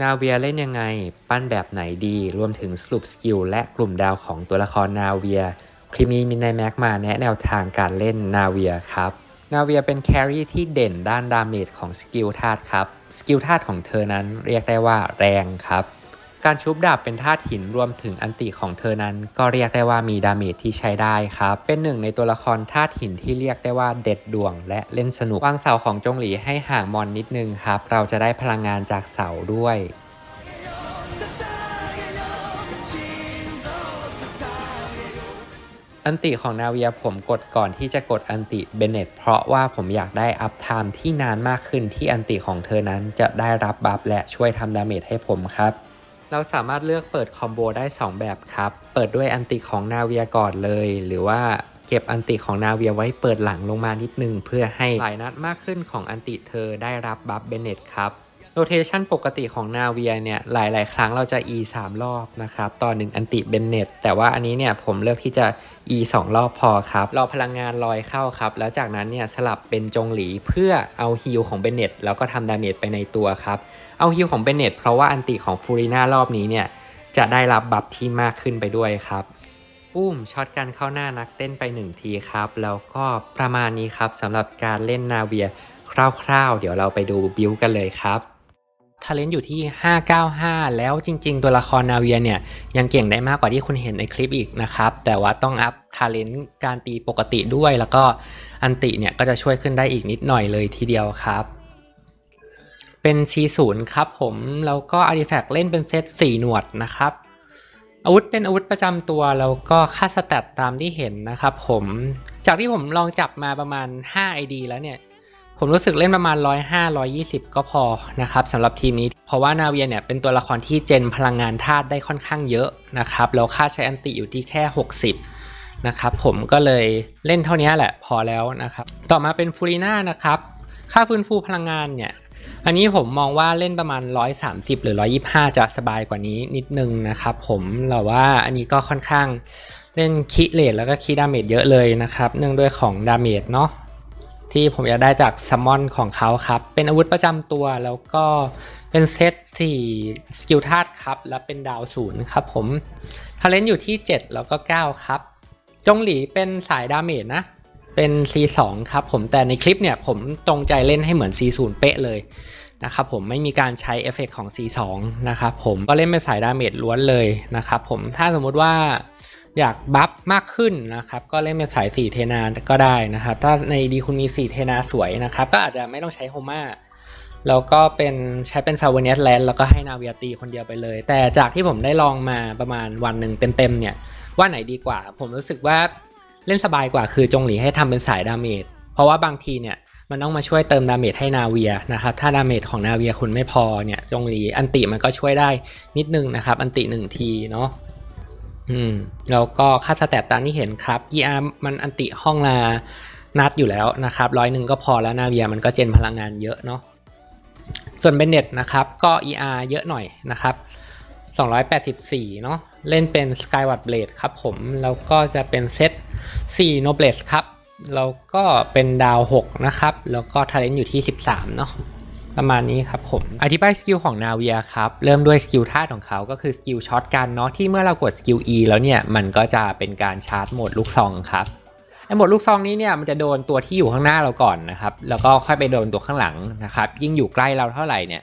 นาเวียเล่นยังไง ปั้นแบบไหนดี รวมถึงสรุปสกิลและกลุ่มดาวของตัวละครนาเวีย คลิปนี้มินายแม็กมาแนะแนวทางการเล่นนาเวียครับ นาเวียเป็นแครี่ที่เด่นด้านดาเมจของสกิลธาตุครับ สกิลธาตุของเธอนั้นเรียกได้ว่าแรงครับ การชุบดาบเป็นธาตุหินรวมถึงอันติของเธอนั้น ก็เรียกได้ว่ามีดาเมจที่ใช้ได้ครับ เป็นหนึ่งในตัวละครธาตุหินที่เรียกได้ว่าเด็ดดวง และเล่นสนุกวางเสาของจงหลีให้ห่างมอนนิดนึงครับ เราจะได้พลังงานจากเสาด้วยอันติของนาเวียผมกดก่อนที่จะกดอันติเบเนตเพราะว่าผมอยากได้อัพไทม์ที่นานมากขึ้นที่อันติของเธอนั้นจะได้รับบัฟและช่วยทำดาเมจให้ผมครับ เราสามารถเลือกเปิดคอมโบได้ 2 แบบครับ เปิดด้วยอันติของนาเวียก่อนเลย หรือว่าเก็บอันติของนาเวียไว้เปิดหลังลงมานิดนึง เพื่อให้หลายนัดมากขึ้นของอันติเธอได้รับบัฟเบเนตครับ โรเทชันปกติของนาเวียเนี่ยหลาย ๆ ครั้งเราจะ E 3 รอบนะครับต่อ1อันติเบนเนตแต่ว่าอันนี้เนี่ยผมเลือกที่จะ E 2 รอบพอครับรอพลังงานลอยเข้าครับ แล้วจากนั้นเนี่ยสลับเป็นจงหลีเพื่อเอาฮิลของเบนเนตแล้วก็ทำดาเมจไปในตัวครับเอาฮิลของเบนเนตเพราะว่าอันติของฟูริน่ารอบนี้เนี่ยจะได้รับบัฟที่มากขึ้นไปด้วยครับปุ้มช็อตกันเข้าหน้านักเต้นไปหนึ่งทีครับ แล้วก็ประมาณนี้ครับสำหรับการเล่นนาเวียคร่าวๆ เดี๋ยวเราไปดูบิวกันเลยครับ ทาเลนต์อยู่ที่ 595 แล้วจริง ๆ ตัวละครนาเวียเนี่ยยังเก่งได้มากกว่าที่คุณเห็นในคลิปอีกนะครับ แต่ว่าต้องอัพทาเลนต์การตีปกติด้วย แล้วก็อันติเนี่ยก็จะช่วยขึ้นได้อีกนิดหน่อยเลยทีเดียวครับ เป็น C0 ครับผม แล้วก็อาร์ติแฟกต์เล่นเป็นเซต4 หนวดนะครับ อาวุธเป็นอาวุธประจำตัวแล้วก็ค่าสแตทตามที่เห็นนะครับผม จากที่ผมลองจับมาประมาณ 5 ID แล้วเนี่ย ผมรู้สึกเล่นประมาณ 105 120 ก็พอนะครับสำหรับทีมนี้ เพราะว่านาเวียเนี่ยเป็นตัวละครที่เจนพลังงานธาตุได้ค่อนข้างเยอะนะครับแล้วค่าใช้อันติอยู่ที่แค่ 60 นะครับ ผมก็เลยเล่นเท่านี้แหละพอแล้วนะครับ ต่อมาเป็นฟูริน่านะครับ ค่าฟื้นฟูพลังงานเนี่ย อันนี้ผมมองว่าเล่นประมาณ 130 หรือ 125 จะสบายกว่านี้นิดนึงนะครับ ผมแต่ว่าอันนี้ก็ค่อนข้างเล่นคิเลทแล้วก็คีดาเมจเยอะเลยนะครับ เนื่องด้วยของดาเมจเนาะ ที่ผมอยากได้จากซัมมอนของเขาครับ เป็นอาวุธประจำตัวแล้วก็เป็นเซตที่สกิลธาตุครับ และเป็นดาวศูนย์ครับผมทาเลนต์อยู่ที่ 7 แล้วก็ 9 ครับ จงหลีเป็นสายดาเมจนะ เป็น C2 ครับผมแต่ในคลิปเนี่ยผมตรงใจเล่นให้เหมือน C0 เป๊ะเลยนะครับผมไม่มีการใช้เอฟเฟกของ C2 นะครับผมก็เล่นเป็นสายดาเมจล้วนเลยนะครับผมถ้าสมมุติว่า อยากบัฟมากขึ้นนะครับ ก็เล่นเป็นสาย4เทนาก็ได้นะครับ ถ้าในดีคุณมี4เทนาสวยนะครับ ก็อาจจะไม่ต้องใช้โฮมาแล้วก็เป็นใช้เป็นซาวเนียสแลนด์แล้วก็ให้นาเวียตีคนเดียวไปเลย แต่จากที่ผมได้ลองมาประมาณวันหนึ่งเต็มๆเนี่ย ว่าไหนดีกว่า ผมรู้สึกว่าเล่นสบายกว่าคือจงหลีให้ทำเป็นสายดาเมจเพราะว่าบางทีเนี่ยมันต้องมาช่วยเติมดาเมจให้นาเวียนะครับ ถ้าดาเมจของนาเวียคุณไม่พอเนี่ยจงหลีอันติมันก็ช่วยได้นิดนึงนะครับ อันติหนึ่งทีเนาะ อืมแล้วก็ค่าสแตทตามที่เห็นครับ ER มันอันติห้องลานัดอยู่แล้วนะครับร้อยหนึ่งก็พอแล้วนาเวียมันก็เจนพลังงานเยอะเนาะส่วนเบนเน็ตนะครับก็ ER เยอะหน่อยนะครับ 284 เนาะเล่นเป็น Skyward Blade ครับผม แล้วก็จะเป็นเซต4 Nobles ครับ แล้วก็เป็นดาว 6 นะครับ แล้วก็ท a เลน t อยู่ที่ 13 เนาะ ประมาณนี้ครับผม อธิบายสกิลของนาเวียครับ เริ่มด้วยสกิลธาของเขาก็คือสกิลช็อตกันเนาะที่เมื่อเรากดสกิล E แล้วเนี่ย มันก็จะเป็นการชาร์จโหมดลูกซองครับไอโหมดลูกซองนี้เนี่ยมันจะโดนตัวที่อยู่ข้างหน้าเราก่อนนะครับ แล้วก็ค่อยไปโดนตัวข้างหลังนะครับ ยิ่งอยู่ใกล้เราเท่าไหร่เนี่ย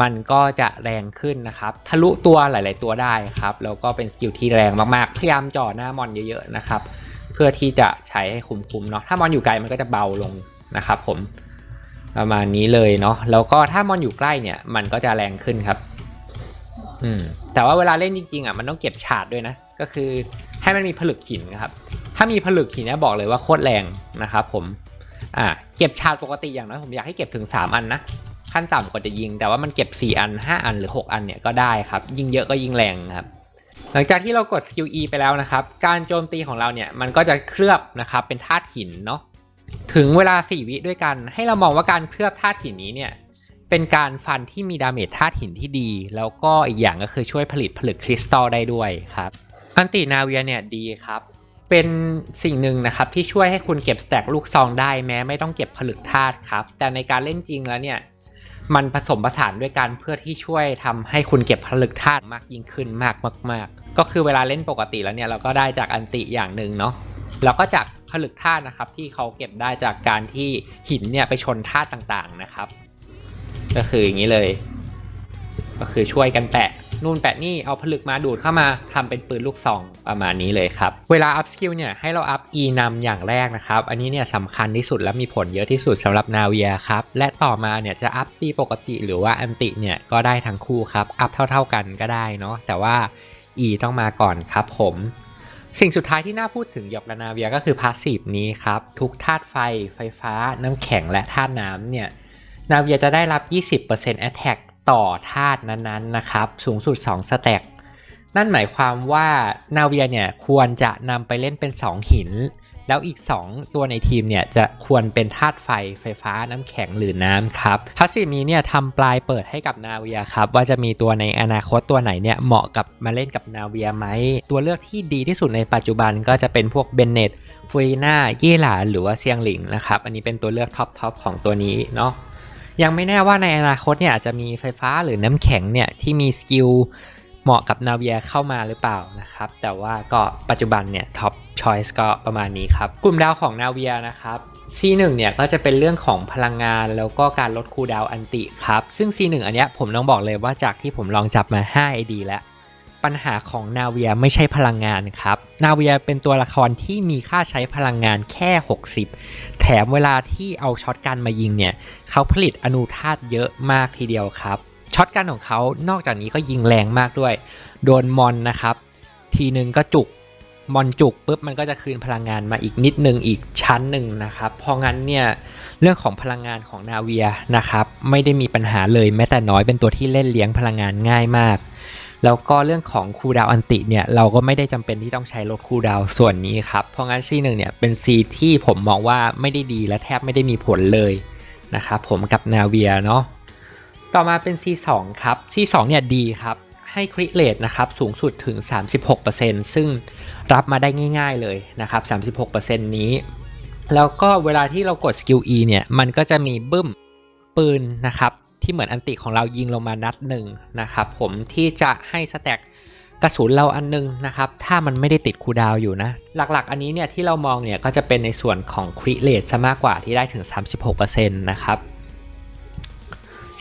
มันก็จะแรงขึ้นนะครับ ทะลุตัวหลาย ๆ ตัวได้ครับ แล้วก็เป็นสกิลที่แรงมากๆ พยายามจ่อหน้ามอนเยอะๆนะครับ เพื่อที่จะใช้ให้คุ้มๆเนาะ ถ้ามอนอยู่ไกลมันก็จะเบาลงนะครับผม ประมาณนี้เลยเนาะแล้วก็ถ้ามอนอยู่ใกล้เนี่ย มันก็จะแรงขึ้นครับ อืม แต่ว่าเวลาเล่นจริงๆอะมันต้องเก็บฉาดด้วยนะ ก็คือให้มันมีผลึกหินครับ ถ้ามีผลึกหินเนี่ยบอกเลยว่าโคตรแรงนะครับผม อ่า เก็บฉาดปกติอย่างน้อยผมอยากให้เก็บถึง 3 อันนะขั้นต่ำกว่าจะยิง แต่ว่ามันเก็บ 4 อัน 5 อันหรือ 6 อันเนี่ยก็ได้ครับ ยิงเยอะก็ยิงแรงครับ หลังจากที่เรากดสกิล E ไปแล้วนะครับ การโจมตีของเราเนี่ยมันก็จะเคลือบนะครับเป็นธาตุหินเนาะ ถึงเวลา 4 วิด้วยกัน ให้เรามองว่าการเคลือบธาตุหินนี้เนี่ยเป็นการฟันที่มีดาเมจธาตุหินที่ดี แล้วก็อีกอย่างก็คือช่วยผลิตผลึกคริสตัลได้ด้วยครับอันตินาเวียเนี่ยดีครับ เป็นสิ่งหนึ่งนะครับที่ช่วยให้คุณเก็บสแต็กลูกซองได้แม้ไม่ต้องเก็บผลึกธาตุครับ แต่ในการเล่นจริงแล้วเนี่ยมันผสมผสานด้วยกันเพื่อที่ช่วยทำให้คุณเก็บผลึกธาตุมากยิ่งขึ้นมากมากๆ ก็คือเวลาเล่นปกติแล้วเนี่ยเราก็ได้จากอันติอย่างหนึ่งเนาะแล้วก็จาก ผลึกธาตุนะครับ ที่เขาเก็บได้จากการที่หินเนี่ยไปชนธาตุต่างๆนะครับ ก็คืออย่างนี้เลย ก็คือช่วยกันแปะนู่นแปะนี่เอาผลึกมาดูดเข้ามาทำเป็นปืนลูกซองประมาณนี้เลยครับ เวลาอัพสกิลเนี่ยให้เราอัพ E นำอย่างแรกนะครับ อันนี้เนี่ยสำคัญที่สุดและมีผลเยอะที่สุดสำหรับนาเวียครับ และต่อมาเนี่ยจะอัพตีปกติหรือว่าอันติเนี่ยก็ได้ทั้งคู่ครับ อัพเท่า ๆกันก็ได้เนาะแต่ว่า E ต้องมาก่อนครับผม สิ่งสุดท้ายที่น่าพูดถึงหยกลานาเวียก็คือพาสซีฟนี้ครับ ทุกธาตุไฟ ไฟฟ้า น้ำแข็งและธาตุน้ำเนี่ย นาเวียจะได้รับ 20% Attack ต่อธาตุนั้นๆนะครับ สูงสุด 2 สแต็กนั่นหมายความว่านาเวียเนี่ยควรจะนำไปเล่นเป็น 2 หิน แล้วอีก 2 ตัวในทีมเนี่ยจะควรเป็นธาตุไฟไฟฟ้าน้ำแข็งหรือน้ำครับพัสซีมีเนี่ยทำปลายเปิดให้กับนาเวียครับ ว่าจะมีตัวในอนาคตตัวไหนเนี่ยเหมาะกับมาเล่นกับนาเวียไหม ตัวเลือกที่ดีที่สุดในปัจจุบันก็จะเป็นพวกเบนเนตฟูริน่าเย่หลาหรือว่าเซียงหลิงนะครับ อันนี้เป็นตัวเลือกท็อปทอปของตัวนี้เนาะยังไม่แน่ว่าในอนาคตเนี่ยอาจจะมีไฟฟ้าหรือน้ำแข็งเนี่ยที่มีสกิล เหมาะกับนาเวียเข้ามาหรือเปล่านะครับ แต่ว่าก็ปัจจุบันเนี่ยท็อปชอยส์ก็ประมาณนี้ครับ กลุ่มดาวของนาเวียนะครับ C1 เนี่ยก็จะเป็นเรื่องของพลังงานแล้วก็การลดคูดาวอันติครับ ซึ่ง C1 อันเนี้ยผมต้องบอกเลยว่าจากที่ผมลองจับมา 5 ID แล้ว ปัญหาของนาเวียไม่ใช่พลังงานครับ นาเวียเป็นตัวละครที่มีค่าใช้พลังงานแค่ 60 แถมเวลาที่เอาช็อตกันมายิงเนี่ยเขาผลิตอนูธาตุเยอะมากทีเดียวครับ ช็อตกันของเขานอกจากนี้ก็ยิงแรงมากด้วย โดนมอนนะครับ ทีนึงก็จุกมอนจุกปุ๊บมันก็จะคืนพลังงานมาอีกนิดนึงอีกชั้นหนึ่งนะครับ เพราะงั้นเนี่ยเรื่องของพลังงานของนาเวียนะครับ ไม่ได้มีปัญหาเลยแม้แต่น้อยเป็นตัวที่เล่นเลี้ยงพลังงานง่ายมาก แล้วก็เรื่องของคูดาวอันติเนี่ยเราก็ไม่ได้จำเป็นที่ต้องใช้ลดคูดาวส่วนนี้ครับ เพราะงั้น C1 เนี่ยเป็น C ที่ผมมองว่าไม่ได้ดีและแทบไม่ได้มีผลเลยนะครับผมกับนาเวียเนาะ ต่อมาเป็น C2 ครับ C2 เนี่ยดีครับ ให้คริเลตนะครับสูงสุดถึง 36%ซึ่งรับมาได้ง่ายๆเลยนะครับ 36%นี้ แล้วก็เวลาที่เรากดสกิล E เนี่ย มันก็จะมีบึ้มปืนนะครับที่เหมือนอันติของเรายิงลงมานัดหนึ่งนะครับผมที่จะให้สแต็กกระสุนเราอันนึงนะครับ ถ้ามันไม่ได้ติดคูดาวอยู่นะ หลักๆ อันนี้เนี่ยที่เรามองเนี่ยก็จะเป็นในส่วนของคริเลตซะมากกว่าที่ได้ถึง 36%นะครับ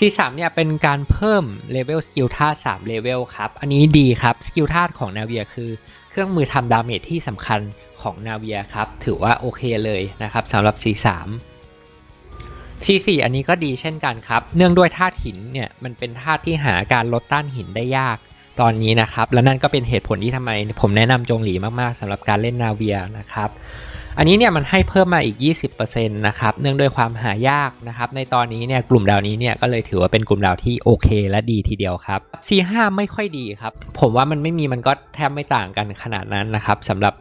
C3 เนี่ยเป็นการเพิ่มเลเวลสกิลธาตุ3เลเวลครับ อันนี้ดีครับ สกิลธาตุของนาเวียคือเครื่องมือทำดาเมจที่สำคัญของนาเวียครับ ถือว่าโอเคเลยนะครับสำหรับ C3 C4 อันนี้ก็ดีเช่นกันครับ เนื่องด้วยธาตุหินเนี่ยมันเป็นธาตุที่หาการลดต้านหินได้ยากตอนนี้นะครับ และนั่นก็เป็นเหตุผลที่ทำไมผมแนะนำจงหลีมากๆสำหรับการเล่นนาเวียนะครับ อันนี้เนี่ยมันให้เพิ่มมาอีก 20%นะครับเนื่องด้วยความหายากนะครับในตอนนี้เนี่ยกลุ่มดาวนี้เนี่ยก็เลยถือว่าเป็นกลุ่มดาวที่โอเค และดีทีเดียวครับ C5 ไม่ค่อยดีครับผมว่ามันไม่มีมันก็แทบไม่ต่างกันขนาดนั้นนะครับสำหรับ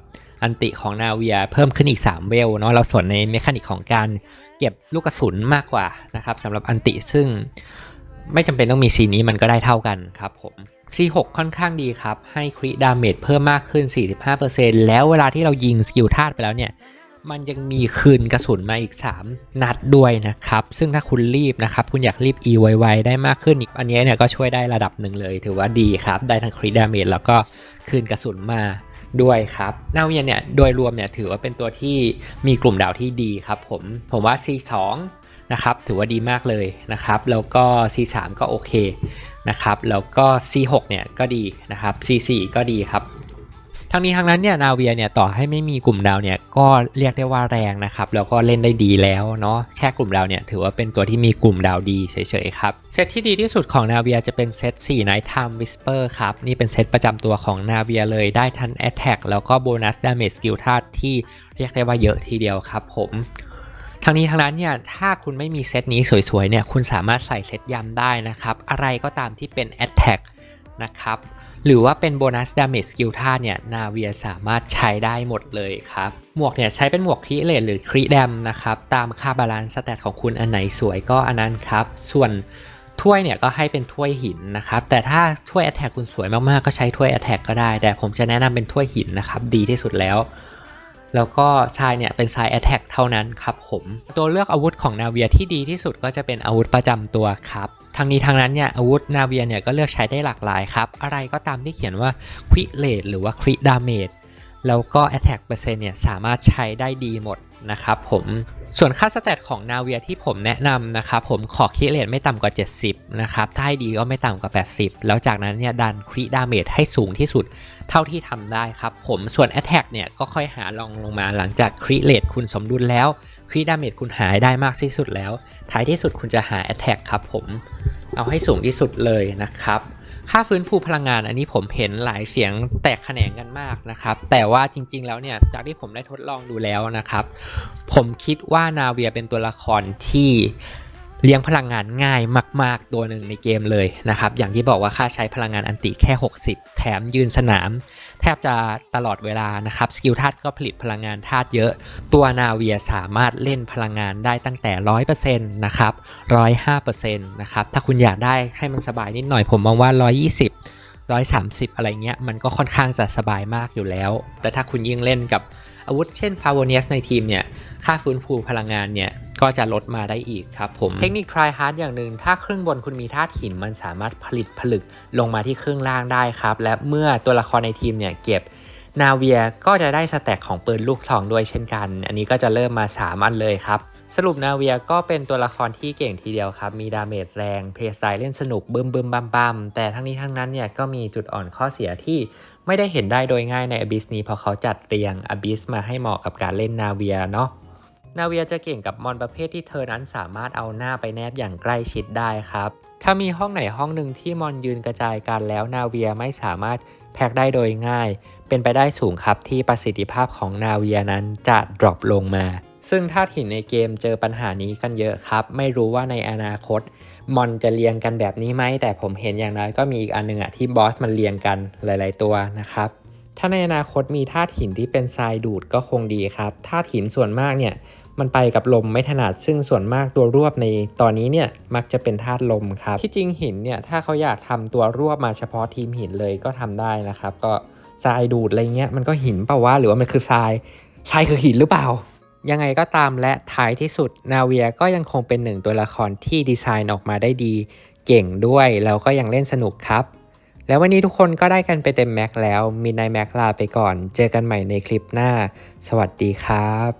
อันติของนาเวียเพิ่มขึ้นอีก 3 เวลเนาะเราส่วนในเมคานิกของการเก็บลูกกระสุนมากกว่านะครับสำหรับอันติซึ่ง ไม่จำเป็นต้องมีซีนี้มันก็ได้เท่ากันครับผม C6 ค่อนข้างดีครับ ให้คริดาเมจเพิ่มมากขึ้น 45%แล้วเวลาที่เรายิงสกิลธาตุไปแล้วเนี่ยมันยังมีคืนกระสุนมาอีก 3 นัดด้วยนะครับ ซึ่งถ้าคุณรีบนะครับ คุณอยากรีบ E ไวๆได้มากขึ้นอีกอันนี้เนี่ยก็ช่วยได้ระดับหนึ่งเลย ถือว่าดีครับ ได้ทั้งคริดาเมจแล้วก็คืนกระสุนมาด้วยครับนาเวียเนี่ยโดยรวมเนี่ยถือว่าเป็นตัวที่มีกลุ่มดาวที่ดีครับผม ผมว่า C2 นะครับถือว่าดีมากเลยนะครับแล้วก็ C3 ก็โอเคนะครับแล้วก็ C6 เนี่ยก็ดีนะครับ C4 ก็ดีครับทั้งนี้ทั้งนั้นเนี่ยนาเวียเนี่ยต่อให้ไม่มีกลุ่มดาวเนี่ยก็เรียกได้ว่าแรงนะครับแล้วก็เล่นได้ดีแล้วเนาะแค่กลุ่มดาวเนี่ยถือว่าเป็นตัวที่มีกลุ่มดาวดีเฉยๆครับเซตที่ดีที่สุดของนาเวียจะเป็นเซต4 Night Time Whisper ครับนี่เป็นเซตประจำตัวของนาเวียเลยได้ทั้ง Attack แล้วก็โบนัส Damage Skill ธาตุที่เรียกได้ว่าเยอะทีเดียวครับผม ทั้งนี้ทั้งนั้นเนี่ยถ้าคุณไม่มีเซตนี้สวยๆเนี่ยคุณสามารถใส่เซตยำได้นะครับ อะไรก็ตามที่เป็น Attack นะครับ หรือว่าเป็นโบนัสดาเมจสกิลท่าเนี่ยนาเวียสามารถใช้ได้หมดเลยครับ หมวกเนี่ยใช้เป็นหมวกครีเลตหรือครีแดมนะครับ ตามค่าบาลานซ์สแตทของคุณอันไหนสวยก็อันนั้นครับ ส่วนถ้วยเนี่ยก็ให้เป็นถ้วยหินนะครับ แต่ถ้าถ้วยแอ t แทกคุณสวยมากๆ ก็ใช้ถ้วยแอ t แทกก็ได้ แต่ผมจะแนะนำเป็นถ้วยหินนะครับ ดีที่สุดแล้ว แล้วก็ชายเนี่ยเป็นสายแอตแทกเท่านั้นครับผม ตัวเลือกอาวุธของนาเวียที่ดีที่สุดก็จะเป็นอาวุธประจำตัวครับทางนี้ทางนั้นเนี่ยอาวุธนาเวียเนี่ยก็เลือกใช้ได้หลากหลายครับ อะไรก็ตามที่เขียนว่าคริเลตหรือว่าคริดาเมจ แล้วก็ Attack เปอร์เซ็นต์เนี่ยสามารถใช้ได้ดีหมดนะครับผมส่วนค่าสเตตของนาเวียที่ผมแนะนำนะครับผมขอคิเลตไม่ต่ำกว่า 70 นะครับ ถ้าให้ดีก็ไม่ต่ำกว่า 80 แล้วจากนั้นเนี่ยดันคริดาเมจให้สูงที่สุดเท่าที่ทำได้ครับผมส่วน Attack เนี่ยก็ค่อยหาลองลงมาหลังจากคริเลตคุณสมดุลแล้วคริดาเมจคุณหายได้มากที่สุดแล้ว ท้ายที่สุดคุณจะหา Attack ครับผมเอาให้สูงที่สุดเลยนะครับ ค่าฟื้นฟูพลังงานอันนี้ผมเห็นหลายเสียงแตกแขนงกันมากนะครับ แต่ว่าจริง ๆ แล้วเนี่ยจากที่ผมได้ทดลองดูแล้วนะครับ ผมคิดว่านาเวียเป็นตัวละครที่ เลี้ยงพลังงานง่ายมาก ๆ ตัวหนึ่งในเกมเลยนะครับ อย่างที่บอกว่าค่าใช้พลังงานอันติแค่ 60 แถมยืนสนาม แทบจะตลอดเวลานะครับ สกิลธาตุก็ผลิตพลังงานธาตุเยอะ ตัวนาเวียสามารถเล่นพลังงานได้ตั้งแต่ 100%นะครับ 105%นะครับ ถ้าคุณอยากได้ให้มันสบายนิดหน่อยผมมองว่า 120 130 อะไรเงี้ย มันก็ค่อนข้างจะสบายมากอยู่แล้วและถ้าคุณยิ่งเล่นกับอาวุธเช่น p a v o n i u s ในทีมเนี่ย ค่าฟื้นฟูพลังงานเนี่ยก็จะลดมาได้อีกครับผม เทคนิค try hard อย่างหนึ่งถ้าครึ่งบนคุณมีธาตุหินมันสามารถผลิตผลึกลงมาที่ครึ่งล่างได้ครับ และเมื่อตัวละครในทีมเนี่ยเก็บนาเวียก็จะได้สแต็กของปืนลูกซองด้วยเช่นกัน อันนี้ก็จะเริ่มมา 3 อันเลยครับ สรุปนาเวียก็เป็นตัวละครที่เก่งทีเดียวครับ มีดาเมจแรง เพลย์สไตล์เล่นสนุกบึมบึมบัมบัมแต่ทั้งนี้ทั้งนั้นเนี่ยก็มีจุดอ่อนข้อเสียที่ไม่ได้เห็นได้โดยง่ายในอ b ิสนี้เพราะเขาจัดเรียงอ b ิสมาให้เหมาะกับการเล่นนาเวียเนาะ นาเวียจะเก่งกับมอนประเภทที่เธอนั้นสามารถเอาหน้าไปแนบอย่างใกล้ชิดได้ครับ ถ้ามีห้องไหนห้องหนึ่งที่มอนยืนกระจายกันแล้วนาเวียไม่สามารถแพ็กได้โดยง่าย เป็นไปได้สูงครับที่ประสิทธิภาพของนาเวียนั้นจะดรอปลงมา ซึ่งถ้าถิ่นในเกมเจอปัญหานี้กันเยอะครับ ไม่รู้ว่าในอนาคตมอนจะเรียงกันแบบนี้ไหม แต่ผมเห็นอย่างน้อยก็มีอีกอันหนึ่งอะที่บอสมันเรียงกันหลาย ๆ ตัวนะครับถ้าในอนาคตมีธาตุหินที่เป็นทรายดูดก็คงดีครับธาตุหินส่วนมากเนี่ย มันไปกับลมไม่ถนัดซึ่งส่วนมากตัวรวบในตอนนี้เนี่ยมักจะเป็นธาตุลมครับ ที่จริงหินเนี่ยถ้าเขาอยากทำตัวรวบมาเฉพาะทีมหินเลยก็ทำได้นะครับ ก็ทรายดูดอะไรเงี้ยมันก็หินเปล่าวะหรือว่ามันคือทรายทรายคือหินหรือเปล่า ยังไงก็ตามและท้ายที่สุดนาเวียก็ยังคงเป็นหนึ่งตัวละครที่ดีไซน์ออกมาได้ดี เก่งด้วยแล้วก็ยังเล่นสนุกครับ แล้ววันนี้ทุกคนก็ได้กันไปเต็มแม็กแล้วมีนายแม็กลาไปก่อน เจอกันใหม่ในคลิปหน้า สวัสดีครับ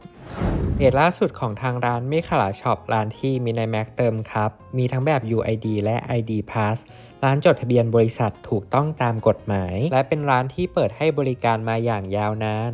เพจล่าสุดของทางร้านเมฆลาช็อปร้านที่มีนายแม็กเติมครับ มีทั้งแบบ UID และ ID Pass ร้านจดทะเบียนบริษัทถูกต้องตามกฎหมาย และเป็นร้านที่เปิดให้บริการมาอย่างยาวนาน